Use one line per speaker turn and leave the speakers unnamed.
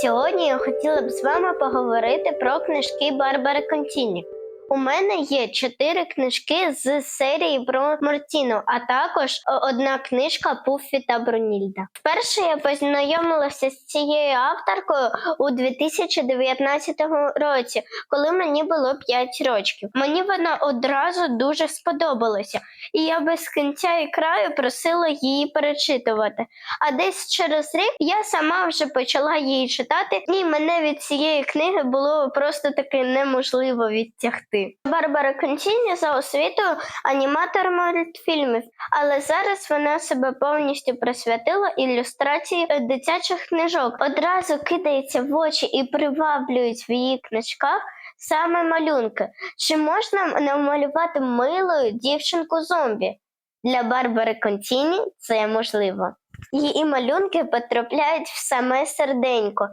Сьогодні я хотіла б з вами поговорити про книжки Барбари Контіні. У мене є чотири книжки з серії про Мортіну, а також одна книжка Пуффі та Брунільда. Вперше я познайомилася з цією авторкою у 2019 році, коли мені було 5 років. Мені вона одразу дуже сподобалася, і я без кінця і краю просила її перечитувати. А десь через рік я сама вже почала її читати, і мене від цієї книги було просто таки неможливо відтягти. Барбара Контіні за освітою аніматор мультфільмів, але зараз вона себе повністю присвятила ілюстрації дитячих книжок. Одразу кидається в очі і приваблюють в її книжках саме малюнки. Чи можна намалювати милою дівчинку зомбі? Для Барбари Контіні це можливо. Її малюнки потрапляють в саме серденько,